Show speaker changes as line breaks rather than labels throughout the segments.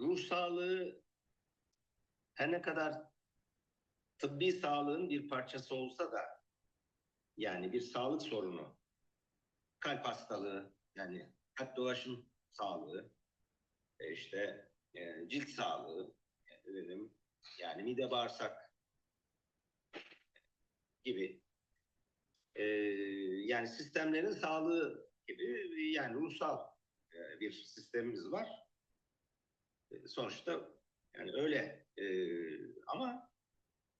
ruh sağlığı her ne kadar tıbbi sağlığın bir parçası olsa da yani bir sağlık sorunu, kalp hastalığı yani kalp dolaşım sağlığı, e, işte e, cilt sağlığı, efendim, yani mide bağırsak gibi e, yani sistemlerin sağlığı gibi yani ruhsal e, bir sistemimiz var. E, sonuçta yani öyle e, ama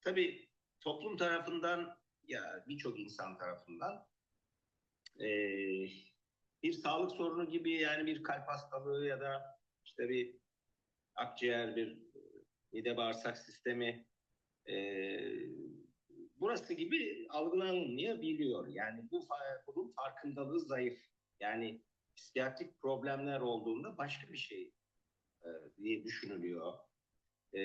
tabii toplum tarafından ya birçok insan tarafından e, bir sağlık sorunu gibi yani bir kalp hastalığı ya da işte bir akciğer bir mide bağırsak sistemi e, burası gibi algılanmayabiliyor. Yani bu bunun farkındalığı zayıf. Yani psikiyatrik problemler olduğunda başka bir şey e, diye düşünülüyor. E,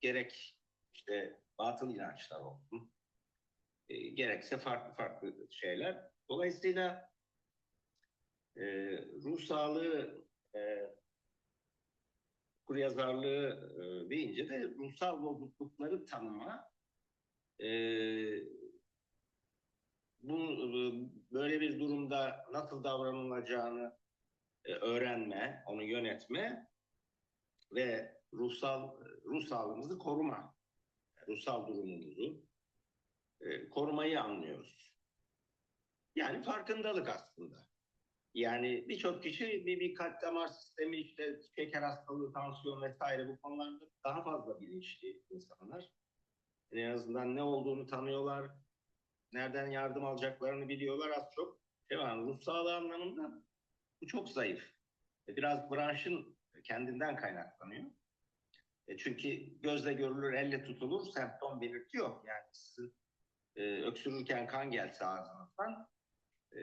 gerek işte batıl inançlar olsun, e, gerekse farklı farklı şeyler. Dolayısıyla e, ruh sağlığı e, okuryazarlığı e, deyince de ruhsal bozuklukları tanıma e, bu e, böyle bir durumda nasıl davranılacağını öğrenme, onu yönetme ve ruhsal ruh sağlığımızı koruma, ruhsal durumumuzu e, korumayı anlıyoruz. Yani farkındalık aslında. Yani birçok kişi bir, bir kalp damar sistemi, işte şeker hastalığı, tansiyon vesaire bu konularda daha fazla bilinçli insanlar. En azından ne olduğunu tanıyorlar, nereden yardım alacaklarını biliyorlar az çok. Var, ruh sağlığı anlamında bu çok zayıf. Biraz branşın kendinden kaynaklanıyor. E çünkü gözle görülür, elle tutulur, semptom belirti yok. Yani sizin e, öksürürken kan gelse ağzınızdan e,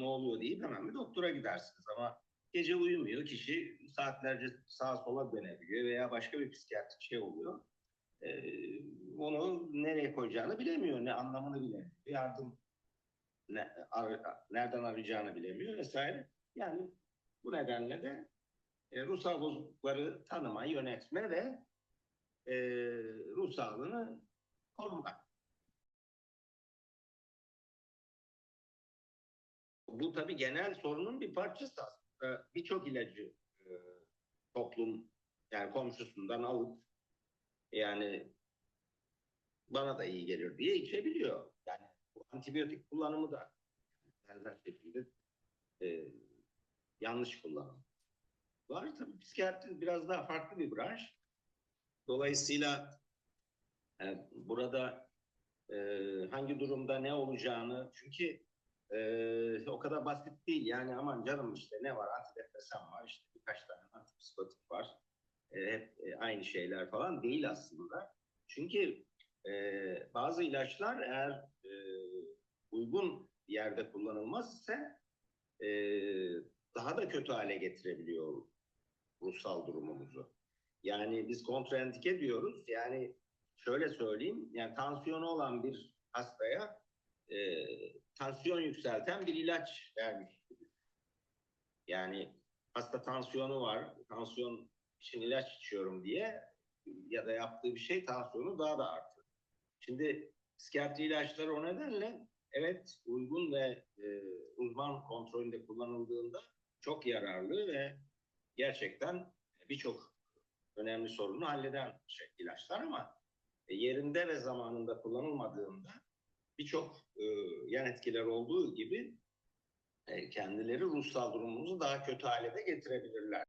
ne oluyor deyip hemen bir doktora gidersiniz. Ama gece uyumuyor, kişi saatlerce sağa sola dönebiliyor veya başka bir psikiyatrik şey oluyor. E, onu nereye koyacağını bilemiyor, ne anlamını bilemiyor. Yardım ne, ar, nereden arayacağını bilemiyor vesaire. Yani bu nedenle de e, ruhsal bozuklukları tanıma, yönetme ve e, ruh sağlığını koruma. Bu tabii genel sorunun bir parçası aslında. Birçok ilacı e, toplum yani komşusundan alıp yani bana da iyi gelir diye içebiliyor. Yani bu antibiyotik kullanımı da benzer şekilde e, yanlış kullanım var. Tabii psikiyatri biraz daha farklı bir branş. Dolayısıyla yani burada e, hangi durumda ne olacağını çünkü e, o kadar basit değil. Yani aman canım işte ne var antidepresan var işte birkaç tane antipsikotik var. E, hep e, aynı şeyler falan değil aslında. Çünkü e, bazı ilaçlar eğer e, uygun yerde kullanılmaz ise e, daha da kötü hale getirebiliyor ruhsal durumumuzu. Yani biz kontraindike diyoruz. Yani şöyle söyleyeyim. Yani tansiyonu olan bir hastaya e, tansiyon yükselten bir ilaç vermiş. Yani hasta tansiyonu var. Tansiyon için ilaç içiyorum diye ya da yaptığı bir şey tansiyonu daha da artır. Şimdi psikiyatri ilaçları o nedenle evet uygun ve e, uzman kontrolünde kullanıldığında çok yararlı ve gerçekten birçok önemli sorunu halleden şey, ilaçlar ama e, yerinde ve zamanında kullanılmadığında birçok e, yan etkiler olduğu gibi e, kendileri ruhsal durumumuzu daha kötü hale de getirebilirler.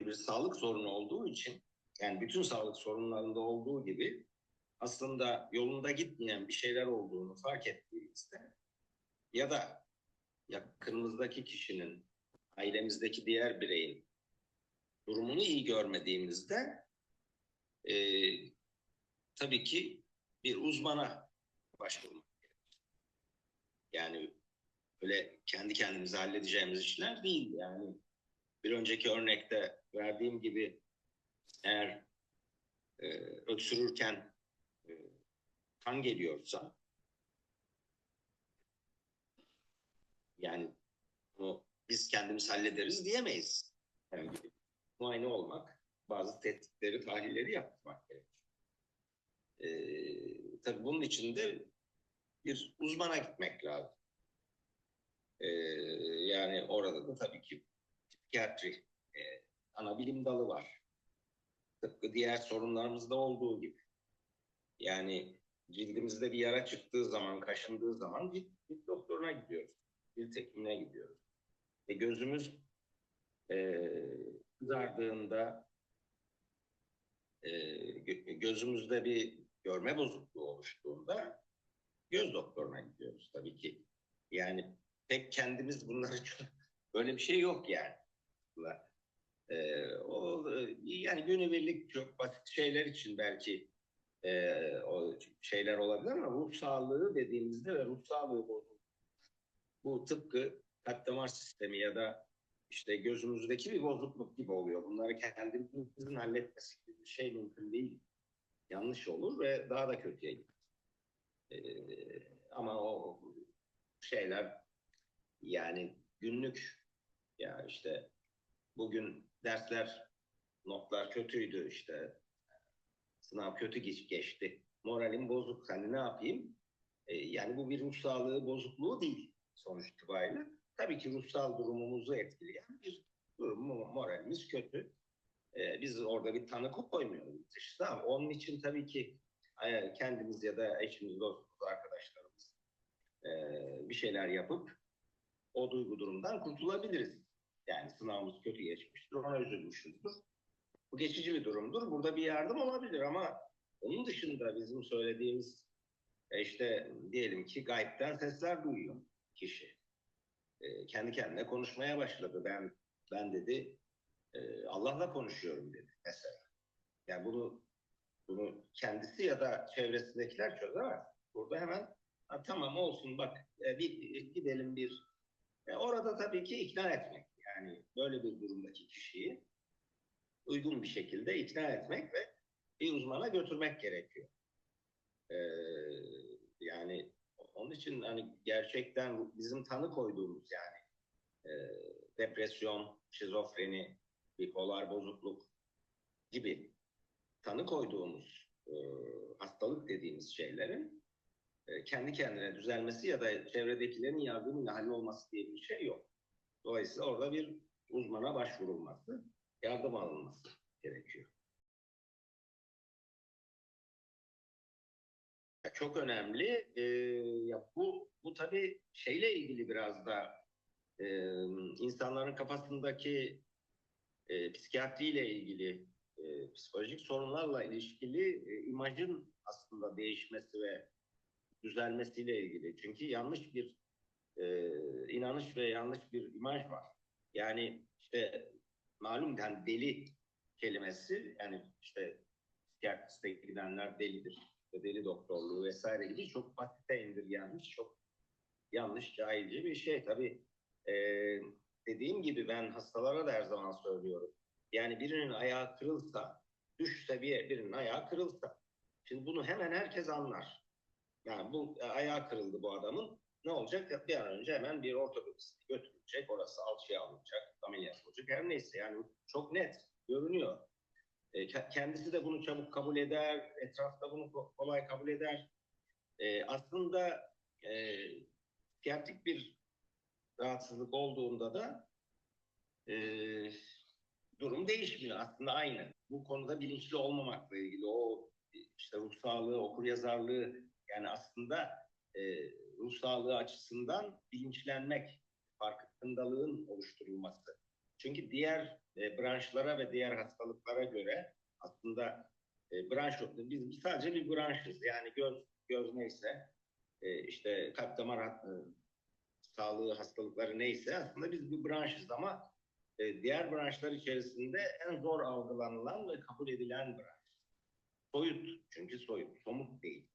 Bir sağlık sorunu olduğu için yani bütün sağlık sorunlarında olduğu gibi aslında yolunda gitmeyen bir şeyler olduğunu fark ettiğimizde ya da yakınımızdaki kişinin, ailemizdeki diğer bireyin durumunu iyi görmediğimizde e, tabii ki bir uzmana başvurmak gerekir. Yani öyle kendi kendimize halledeceğimiz işler değil. Yani bir önceki örnekte verdiğim gibi eğer e, öksürürken e, kan geliyorsa yani bunu biz kendimiz hallederiz diyemeyiz. Yani gidip muayene olmak, bazı tetkikleri, tahlilleri yapmak gerekir. Ee, tabii bunun için de bir uzmana gitmek lazım. Ee, yani orada da tabii ki psikiyatri e, ana bilim dalı var. Tıpkı diğer sorunlarımızda olduğu gibi. Yani cildimizde bir yara çıktığı zaman, kaşındığı zaman cilt, cilt doktoruna gidiyoruz. Cilt hekimine gidiyoruz. E gözümüz e, kızardığında e, gö- gözümüzde bir görme bozukluğu oluştuğunda göz doktoruna gidiyoruz tabii ki. Yani pek kendimiz bunları böyle bir şey yok yani. E, o yani günübirlik çok basit şeyler için belki e, o şeyler olabilir ama ruh sağlığı dediğimizde ve ruh sağlığı bozuldu. Bu tıpkı kalp damar sistemi ya da işte gözümüzdeki bir bozukluk gibi oluyor. Bunları kendimizin halletmesi gibi bir şey mümkün değil. Yanlış olur ve daha da kötüye gider. Ee, ama o şeyler yani günlük ya işte bugün dersler notlar kötüydü işte sınav kötü geç- geçti. Moralim bozuk. Hani ne yapayım? Ee, yani bu bir ruh sağlığı bozukluğu değil sonuç itibariyle. Tabii ki ruhsal durumumuzu etkileyen bir durum. Mo- Moralimiz kötü. Ee, biz orada bir tanı koymuyoruz işte ama onun için tabii ki e, kendimiz ya da eşimiz, dostumuz, arkadaşlarımız e, bir şeyler yapıp o duygu durumdan kurtulabiliriz. Yani sınavımız kötü geçmiştir, ona üzülmüşüzdür. Bu geçici bir durumdur. Burada bir yardım olabilir ama onun dışında bizim söylediğimiz e, işte diyelim ki gaybden sesler duyuyor kişi. E, kendi kendine konuşmaya başladı. Ben ben dedi e, Allah'la konuşuyorum dedi mesela. Yani bunu bunu kendisi ya da çevresindekiler çözemez. Burada hemen "Ha, tamam olsun bak e, bir gidelim bir e, orada tabii ki ikna etmek. Yani böyle bir durumdaki kişiyi uygun bir şekilde ikna etmek ve bir uzmana götürmek gerekiyor. Ee, yani onun için hani gerçekten bizim tanı koyduğumuz yani e, depresyon, şizofreni, bipolar bozukluk gibi tanı koyduğumuz e, hastalık dediğimiz şeylerin e, kendi kendine düzelmesi ya da çevredekilerin yardımıyla hallolması diye bir şey yok. Dolayısıyla orada bir uzmana başvurulması, yardım alınması gerekiyor. Çok önemli. Ee, ya bu bu tabii şeyle ilgili biraz da e, insanların kafasındaki e, psikiyatriyle ilgili, e, psikolojik sorunlarla ilişkili e, imajın aslında değişmesi ve düzelmesiyle ilgili. Çünkü yanlış bir e, inanış ve yanlış bir imaj var. Yani işte malum yani deli kelimesi yani işte psikiyatriste gidenler delidir. Deli doktorluğu vesaire gibi çok basite indirgenmiş, çok yanlış, cahilce bir şey. Tabii e, dediğim gibi ben hastalara da her zaman söylüyorum. Yani birinin ayağı kırılsa, düşse bir birinin ayağı kırılsa. Şimdi bunu hemen herkes anlar. Yani bu e, ayağı kırıldı bu adamın. Ne olacak? Bir an önce hemen bir ortopedist götürülecek. Orası alçıya alınacak, ameliyat olacak. Her neyse yani çok net görünüyor. E, ke- kendisi de bunu çabuk kabul eder. Etrafta bunu ko- kolay kabul eder. E, aslında e, psikiyatrik bir rahatsızlık olduğunda da e, durum değişmiyor. Aslında aynı. Bu konuda bilinçli olmamakla ilgili o işte ruh sağlığı, okur yazarlığı yani aslında e, ruh sağlığı açısından bilinçlenmek, farkındalığın oluşturulması. Çünkü diğer e, branşlara ve diğer hastalıklara göre aslında e, branş biz, biz sadece bir branşız. Yani göz göz neyse e, işte kalp damar e, sağlığı hastalıkları neyse aslında biz bir branşız ama e, diğer branşlar içerisinde en zor algılanılan ve kabul edilen branş. Soyut çünkü soyut, somut değil.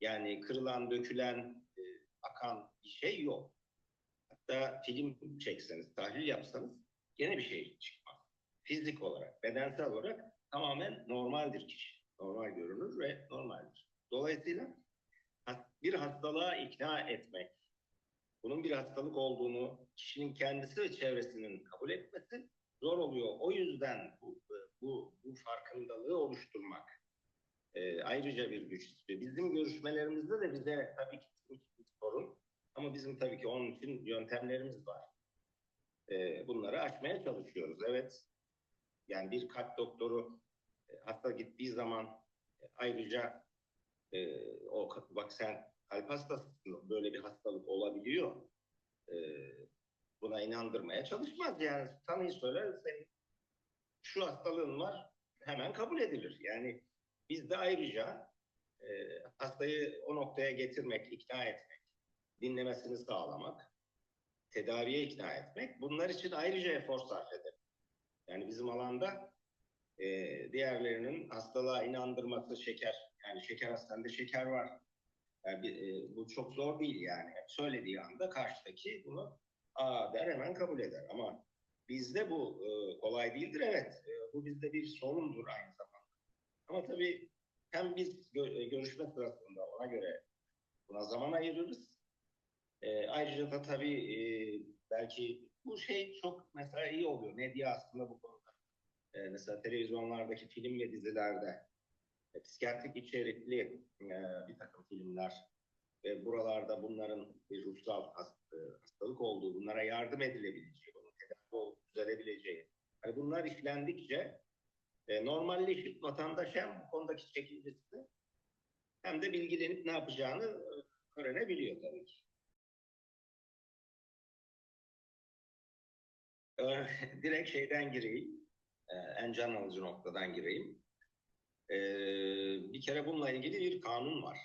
Yani kırılan, dökülen, e, akan bir şey yok. Hatta film çekseniz, tahlil yapsanız gene bir şey çıkmaz. Fizik olarak, bedensel olarak tamamen normaldir kişi. Normal görünür ve normaldir. Dolayısıyla bir hastalığa ikna etmek, bunun bir hastalık olduğunu kişinin kendisi ve çevresinin kabul etmesi zor oluyor. O yüzden bu, bu, bu farkındalığı oluşturmak e, ayrıca bir güç istiyor. Bizim görüşmelerimizde de bize tabii ki bir sorun ama bizim tabii ki onun için yöntemlerimiz var. E, bunları aşmaya çalışıyoruz. Evet, yani bir kalp doktoru e, hasta gittiği zaman e, ayrıca e, o bak sen kalp hastasısın böyle bir hastalık olabiliyor. E, buna inandırmaya çalışmaz yani tanıyı söyler senin şu hastalığın var hemen kabul edilir. Yani biz de ayrıca e, hastayı o noktaya getirmek, ikna etmek, dinlemesini sağlamak, tedaviye ikna etmek bunlar için ayrıca efor sarf eder. Yani bizim alanda e, diğerlerinin hastalığa inandırması şeker. Yani şeker hastanede şeker var. Yani e, bu çok zor değil yani. Söylediği anda karşıdaki bunu aa der hemen kabul eder. Ama bizde bu e, kolay değildir. Evet e, bu bizde bir sorundur aynı zamanda. Ama tabii hem biz gö- e, görüşme sırasında ona göre buna zaman ayırırız. E, ayrıca da tabii e, belki bu şey çok mesela iyi oluyor. Medya aslında bu konuda. E, mesela televizyonlardaki film ve dizilerde e, psikiyatrik içerikli e, bir takım filmler ve buralarda bunların bir ruhsal e, hastalık olduğu, bunlara yardım edilebileceği, bunun tedavi olup düzelebileceği. Yani bunlar işlendikçe e, normalleşip vatandaş hem bu konudaki çekincesi hem de bilgilenip ne yapacağını e, öğrenebiliyor tabii ki. direkt şeyden gireyim, e, en can alıcı noktadan gireyim. E, bir kere bununla ilgili bir kanun var.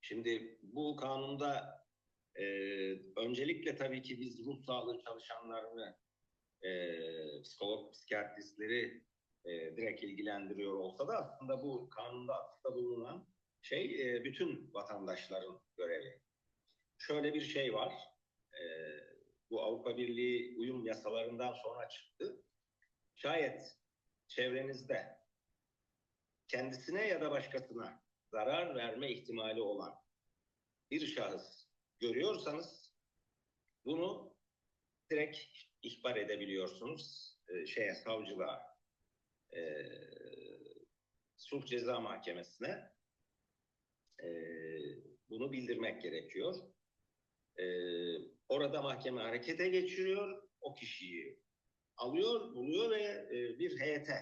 Şimdi bu kanunda e, öncelikle tabii ki biz ruh sağlığı çalışanlarını, e, psikolog, psikiyatristleri e, direkt ilgilendiriyor olsa da aslında bu kanunda atıfta bulunan şey bütün vatandaşların görevi. Şöyle bir şey var, e, bu Avrupa Birliği uyum yasalarından sonra çıktı. Şayet çevrenizde kendisine ya da başkasına zarar verme ihtimali olan bir şahıs görüyorsanız bunu direkt ihbar edebiliyorsunuz e, şeye savcılığa e, sulh ceza mahkemesine e, bunu bildirmek gerekiyor. E, orada mahkeme harekete geçiriyor. O kişiyi alıyor, buluyor ve e, bir heyete,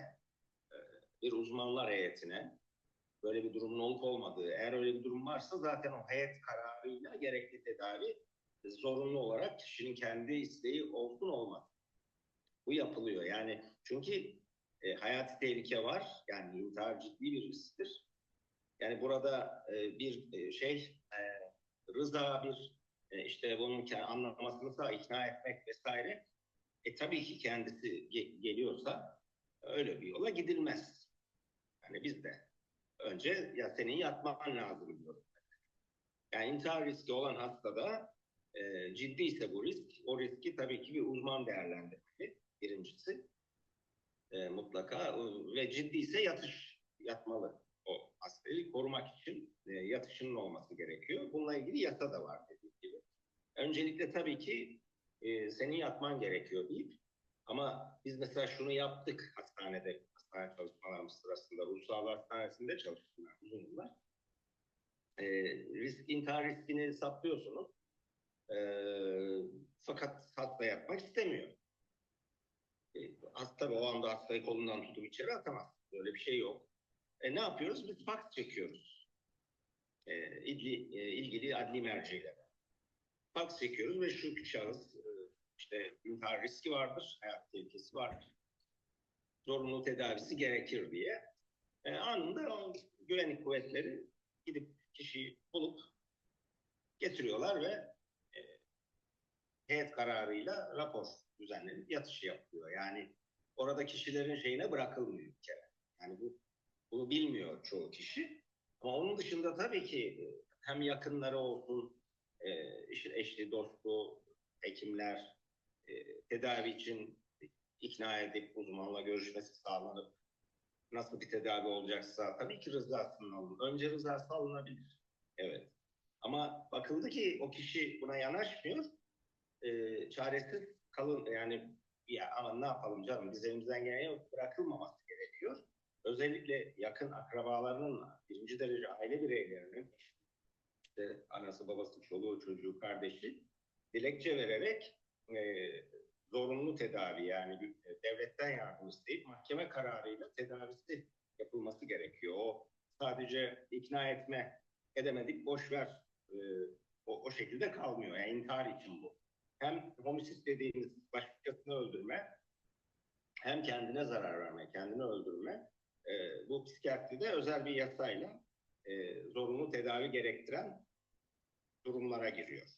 e, bir uzmanlar heyetine böyle bir durumun olup olmadığı, eğer öyle bir durum varsa zaten o heyet kararıyla gerekli tedavi zorunlu olarak kişinin kendi isteği olsun olmaz. Bu yapılıyor. Yani çünkü e, hayati tehlike var. Yani intihar ciddi bir risktir. Yani burada e, bir e, şey e, rıza bir e, işte bunun anlamasını da ikna etmek vesaire. E tabii ki kendisi ge- geliyorsa öyle bir yola gidilmez. Yani biz de önce ya senin yatman lazım diyoruz. Yani intihar riski olan hastada e, ciddiyse bu risk, o riski tabii ki bir uzman değerlendirmeli birincisi e, mutlaka ve ciddiyse yatış yatmalı o hastayı korumak için e, yatışının olması gerekiyor. Bununla ilgili yasa da var gibi. Öncelikle tabii ki e, senin yatman gerekiyor deyip ama biz mesela şunu yaptık hastanede, hastane çalışmalarımız sırasında, Sağlığı Hastanesi'nde çalıştım ben uzun yıllar. E, risk, intihar riskini hesaplıyorsunuz. E, fakat hasta yapmak istemiyor. E, hasta o anda hastayı kolundan tutup içeri atamaz. Böyle bir şey yok. E, ne yapıyoruz? Biz fax çekiyoruz. E, ilgili, e, ilgili adli mercilere. Fax çekiyoruz ve şu şahıs e, işte intihar riski vardır, hayat tehlikesi vardır. Zorunlu tedavisi gerekir diye. E, anında güvenlik kuvvetleri gidip kişiyi bulup getiriyorlar ve e, heyet kararıyla rapor düzenlenip yatışı yapılıyor. Yani orada kişilerin şeyine bırakılmıyor bir kere. Yani bu bunu bilmiyor çoğu kişi. Ama onun dışında tabii ki e, hem yakınları olsun, e, işte eşli, dostu, hekimler e, tedavi için ikna edip uzmanla görüşmesi sağlanıp nasıl bir tedavi olacaksa tabii ki rızasını alın. Önce rızası alınabilir. Evet. Ama bakıldı ki o kişi buna yanaşmıyor. E, çaresiz kalın yani ya aman ne yapalım canım biz elimizden gelen bırakılmaması gerekiyor. Özellikle yakın akrabalarının birinci derece aile bireylerinin işte anası babası çoluğu çocuğu kardeşi dilekçe vererek e, zorunlu tedavi yani e, devletten yardım isteyip mahkeme kararıyla tedavisi yapılması gerekiyor. O sadece ikna etme edemedik boş ver e, o, o şekilde kalmıyor. Yani intihar için bu. Hem homisit dediğimiz başkasını öldürme hem kendine zarar verme, kendini öldürme e, bu psikiyatride özel bir yasayla e, zorunlu tedavi gerektiren durumlara giriyor.